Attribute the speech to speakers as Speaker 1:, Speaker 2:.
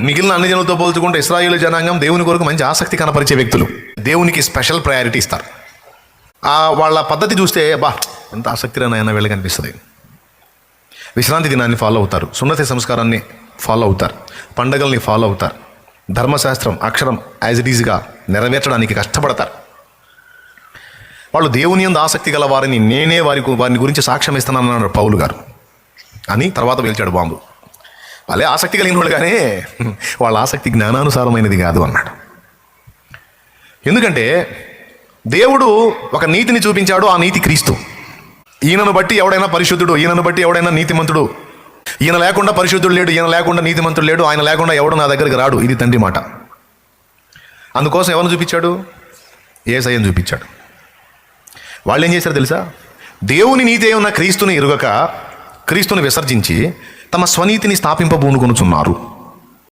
Speaker 1: మిగిలిన అన్ని జనులతో పోల్చుకుంటే ఇస్రాయేల్ జనాంగం దేవుని కొరకు మంచి ఆసక్తి కనపరిచే వ్యక్తులు. దేవునికి స్పెషల్ ప్రయారిటీ ఇస్తారు. ఆ వాళ్ళ పద్ధతి చూస్తే బా ఎంత ఆసక్తిగా వీళ్ళకి అనిపిస్తుంది. విశ్రాంతి దినాన్ని ఫాలో అవుతారు. సున్నతి సంస్కారాన్ని ఫాలో అవుతారు. పండగల్ని ఫాలో అవుతారు. ధర్మశాస్త్రం అక్షరం యాజ్ ఇట్ ఈజ్గా నెరవేర్చడానికి కష్టపడతారు. వాళ్ళు దేవుని యందు ఆసక్తి గల వారిని నేనే వారి వారిని గురించి సాక్ష్యం ఇస్తున్నానన్నాడు పౌలు గారు. అని తర్వాత పేల్చాడు బాంబు. వాళ్ళే ఆసక్తి కలిగిన వాళ్ళు కానీ వాళ్ళ ఆసక్తి జ్ఞానానుసారమైనది కాదు అన్నాడు. ఎందుకంటే దేవుడు ఒక నీతిని చూపించాడు ఆ నీతి క్రీస్తు. ఈయనను బట్టి ఎవడైనా పరిశుద్ధుడు ఈయనను బట్టి ఎవడైనా నీతిమంతుడు. ఈయన లేకుండా పరిశుద్ధుడు లేడు ఈయన లేకుండా నీతిమంతుడు లేడు ఆయన లేకుండా ఎవడు నా దగ్గరికి రాడు ఇది తండ్రి మాట. అందుకోసం ఎవరిని చూపించాడు? ఏసయ్యను చూపించాడు. వాళ్ళు ఏం చేశారు తెలుసా? దేవుని నీతి ఉన్న క్రీస్తుని ఇరుగక క్రీస్తుని విసర్జించి తమ స్వనీతిని స్థాపింపబూనుకొనుచున్నారు.